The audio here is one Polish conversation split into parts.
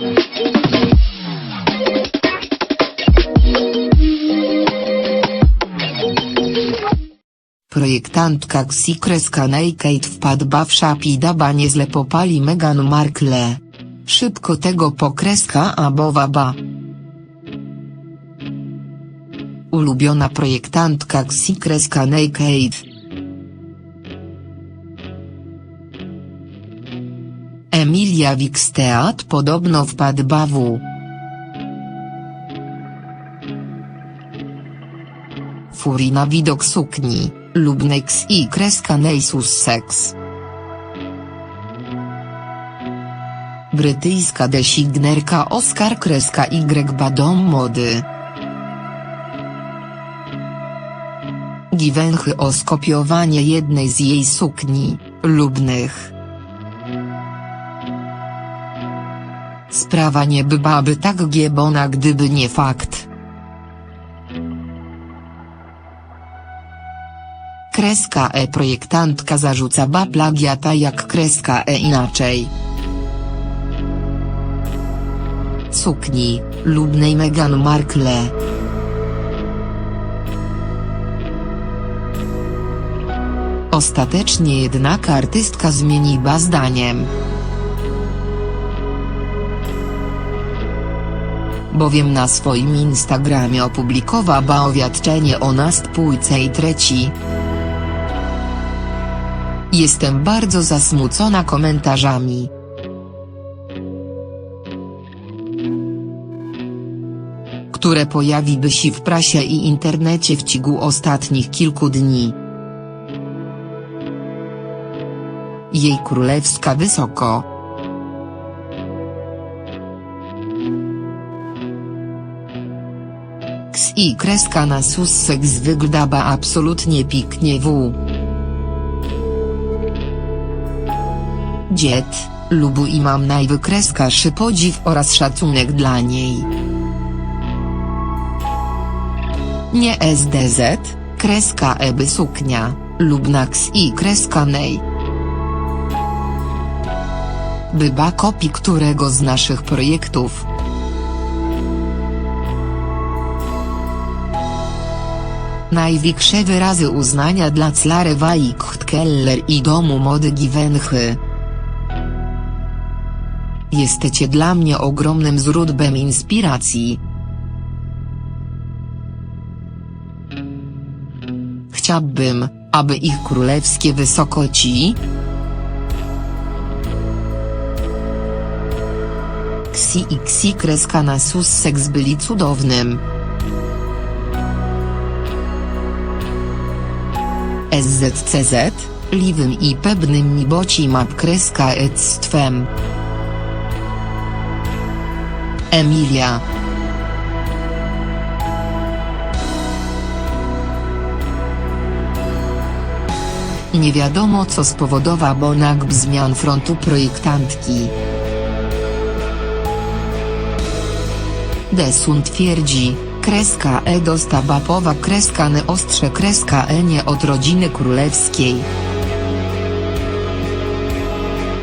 Projektantka Xi kreska Naked wpadła w szapidaba nieźle popali Meghan Markle. Szybko tego pokreska abowa ba. Ulubiona projektantka Xi kreska Naked. Emilia Wiksteat podobno wpadł bawu. Furii na widok sukni, Lubnex i kreska Neysus Sex. Brytyjska designerka Oscar kreska Y Badom Mody. Givenchy o skopiowanie jednej z jej sukni, lubnych. Sprawa nie byłaby tak giebona gdyby nie fakt. Kreska E projektantka zarzuca ba plagiata jak kreska E inaczej. Sukni, lubnej Meghan Markle. Ostatecznie jednak artystka zmieniła zdaniem. Bowiem na swoim Instagramie opublikowała oświadczenie o następujce i trzeci. Jestem bardzo zasmucona komentarzami. które pojawiły się w prasie i internecie w ciągu ostatnich kilku dni. Jej królewska wysoko. I kreska na Sussex wyglądała absolutnie pięknie w. Dziet, lubu i mam najwykreskaszy podziw oraz szacunek dla niej. Nie SDZ, kreska Eby suknia, lubnax i kreska nej. Byba kopii którego z naszych projektów. Największe wyrazy uznania dla Clary Keller i domu mody Givenchy. Jesteście dla mnie ogromnym źródłem inspiracji. Chciałbym, aby ich królewskie wysokoci, Ksi i Ksi kreska na Sussex byli cudownym. SZCZ, liwym i pewnym mi boci map kreska ectwem. Emilia. Nie wiadomo co spowodowało nagł zmian frontu projektantki. Desun twierdzi, kreska E dostała powa kreska N ostrze kreska E nie od rodziny królewskiej.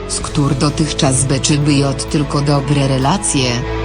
Z któr dotychczas beczyby od tylko dobre relacje.